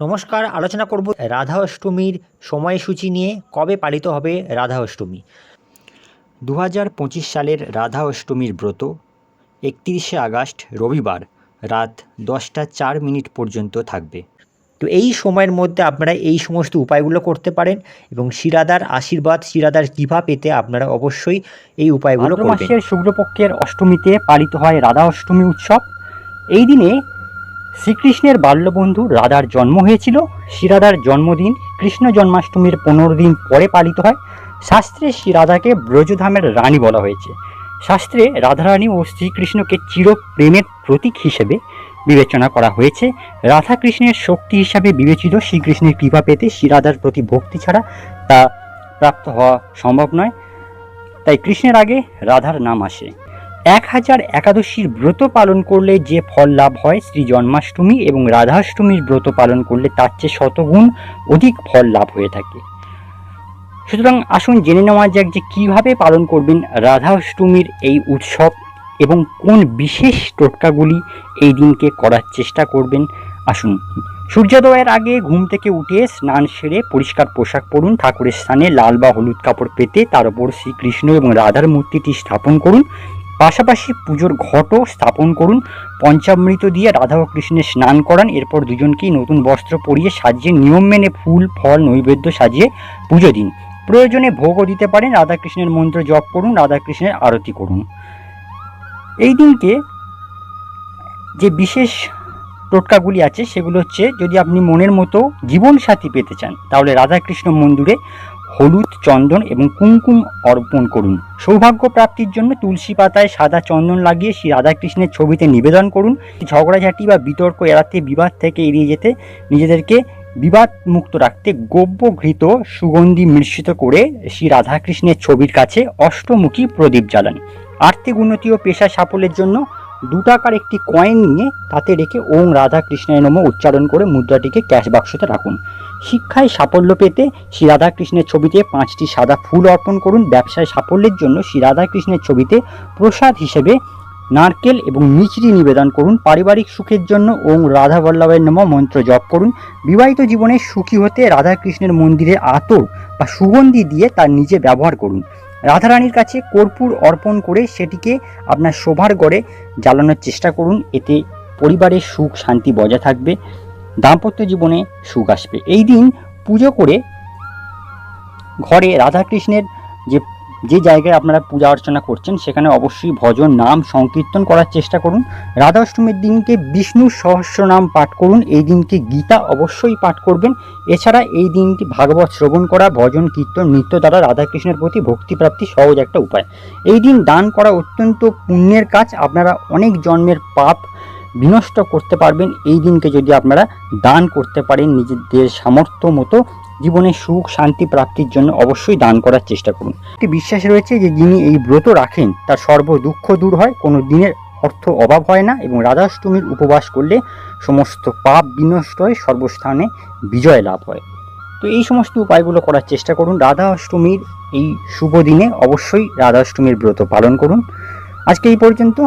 নমস্কার আলোচনা করব রাধা অষ্টমীর সময়সূচি নিয়ে। কবে পালিত হবে রাধা অষ্টমী দু হাজার পঁচিশ সালের রাধা অষ্টমীর ব্রত একত্রিশে আগস্ট রবিবার রাত দশটা চার মিনিট পর্যন্ত থাকবে। তো এই সময়ের মধ্যে আপনারা এই সমস্ত উপায়গুলো করতে পারেন এবং শিরাদার আশীর্বাদ শিরাদার কৃপা পেতে আপনারা অবশ্যই এই উপায়গুলো করবেন। মাসের শুক্লপক্ষের অষ্টমীতে পালিত হয় রাধা অষ্টমী উৎসব। এই দিনে শ্রীকৃষ্ণের বাল্যবন্ধু রাধার জন্ম হয়েছিল। শ্রীরাধার জন্মদিন কৃষ্ণ জন্মাষ্টমীর পনেরো দিন পরে পালিত হয়। শাস্ত্রে শ্রীরাধাকে ব্রজধামের রানী বলা হয়েছে। শাস্ত্রে রাধারানী ও শ্রীকৃষ্ণকে চির প্রেমের প্রতীক হিসেবে বিবেচনা করা হয়েছে। রাধা কৃষ্ণের শক্তি হিসাবে বিবেচিত শ্রীকৃষ্ণের কৃপা পেতে শ্রীরাধার প্রতি ভক্তি ছাড়া তা প্রাপ্ত হওয়া সম্ভব নয়। তাই কৃষ্ণের আগে রাধার নাম আসে। এক হাজার একাদশীর ব্রত পালন করলে যে ফল লাভ হয়, শ্রী জন্মাষ্টমী এবং রাধাষ্টমীর ব্রত পালন করলে তার চেয়ে শতগুণ অধিক ফল লাভ হয়ে থাকে। সুতরাং আসুন জেনে নেওয়া যাক যে কীভাবে পালন করবেন রাধাষ্টমীর এই উৎসব এবং কোন বিশেষ টোটকাগুলি এই দিনকে করার চেষ্টা করবেন। আসুন, সূর্যোদয়ের আগে ঘুম থেকে উঠে স্নান সেরে পরিষ্কার পোশাক পরুন, ঠাকুরের স্থানে লাল বা হলুদ কাপড় পেতে তার উপর শ্রীকৃষ্ণ এবং রাধার মূর্তিটি স্থাপন করুন। পাশাপাশি পুজোর ঘটও স্থাপন করুন। পঞ্চামৃত দিয়ে রাধা ও কৃষ্ণের স্নান করান, এরপর দুজনকেই নতুন বস্ত্র পরিয়ে সাজিয়ে নিয়ম মেনে ফুল, ফল, নৈবেদ্য সাজিয়ে পুজো দিন। প্রয়োজনে ভোগও দিতে পারেন, রাধাকৃষ্ণের মন্ত্র জপ করুন, রাধাকৃষ্ণের আরতি করুন। এই দিনকে যে বিশেষ টোটকাগুলি আছে, সেগুলো হচ্ছে যদি আপনি মনের মতো জীবনসাথী পেতে চান, তাহলে রাধাকৃষ্ণ মন্দিরে হলুদ চন্দন এবং কুমকুম অর্পণ করুন। সৌভাগ্য প্রাপ্তির জন্য তুলসী পাতায় সাদা চন্দন লাগিয়ে শ্রী রাধাকৃষ্ণের ছবিতে নিবেদন করুন। ঝগড়াঝাটি বা বিতর্ক এড়াতে বিবাদ থেকে এড়িয়ে যেতে নিজেদেরকে বিবাদ মুক্ত রাখতে গব্য ঘৃত সুগন্ধি মিশ্রিত করে শ্রী রাধাকৃষ্ণের ছবির কাছে অষ্টমুখী প্রদীপ জ্বালান। আর্থিক উন্নতি ও পেশা সাফল্যের জন্য দু টাকার একটি কয়েন নিয়ে তাতে রেখে ওং রাধা কৃষ্ণের নম উচ্চারণ করে মুদ্রাটিকে ক্যাশ বাক্সতে রাখুন। শিক্ষায় সাফল্য পেতে শ্রী রাধাকৃষ্ণের ছবিতে পাঁচটি সাদা ফুল অর্পণ করুন। ব্যবসায় সাফল্যের জন্য শ্রী রাধাকৃষ্ণের ছবিতে প্রসাদ হিসেবে নারকেল এবং মিচড়ি নিবেদন করুন। পারিবারিক সুখের জন্য ওং রাধা বল্লভের নম মন্ত্র জপ করুন। বিবাহিত জীবনে সুখী হতে রাধাকৃষ্ণের মন্দিরে আতর বা সুগন্ধি দিয়ে তার নিজে ব্যবহার করুন। রাধারানীর কাছে কর্পূর অর্পণ করে সেটিকে আপনার শোভার গড়ে জ্বালানোর চেষ্টা করুন। এতে পরিবারের সুখ, শান্তি বজায় থাকবে, দাম্পত্য জীবনে সুখ আসবে। এই দিন পুজো করে ঘরে রাধাকৃষ্ণের যে যে জায়গায় আপনারা পূজা অর্চনা করছেন, সেখানে অবশ্যই ভজন, নাম সংকীর্তন করার চেষ্টা করুন। রাধা অষ্টমীর দিনকে বিষ্ণু সহস্র নাম পাঠ করুন। এই দিনকে গীতা অবশ্যই পাঠ করবেন। এছাড়া এই দিনটি ভাগবত শ্রবণ করা, ভজন, কীর্তন, নৃত্য দ্বারা রাধাকৃষ্ণের প্রতি ভক্তিপ্রাপ্তি সহজ একটা উপায়। এই দিন দান করা অত্যন্ত পুণ্যের কাজ। আপনারা অনেক জন্মের পাপ বিনষ্ট করতে পারবেন। এই দিনকে যদি আপনারা দান করতে পারেন, নিজেদের সামর্থ্য মতো জীবনে সুখ, শান্তি, প্রাপ্তির জন্য অবশ্যই দান করার চেষ্টা করুন। একটি বিশ্বাস রয়েছে যে, যিনি এই ব্রত রাখেন, তার সর্ব দুঃখ দূর হয়, কোনো দিনের অর্থ অভাব হয় না এবং রাধাষ্টমীর উপবাস করলে সমস্ত পাপ বিনষ্ট হয়, সর্বস্থানে বিজয় লাভ হয়। তো এই সমস্ত উপায়গুলো করার চেষ্টা করুন। রাধা অষ্টমীর এই শুভ দিনে অবশ্যই রাধা অষ্টমীর ব্রত পালন করুন। আজকে এই পর্যন্ত।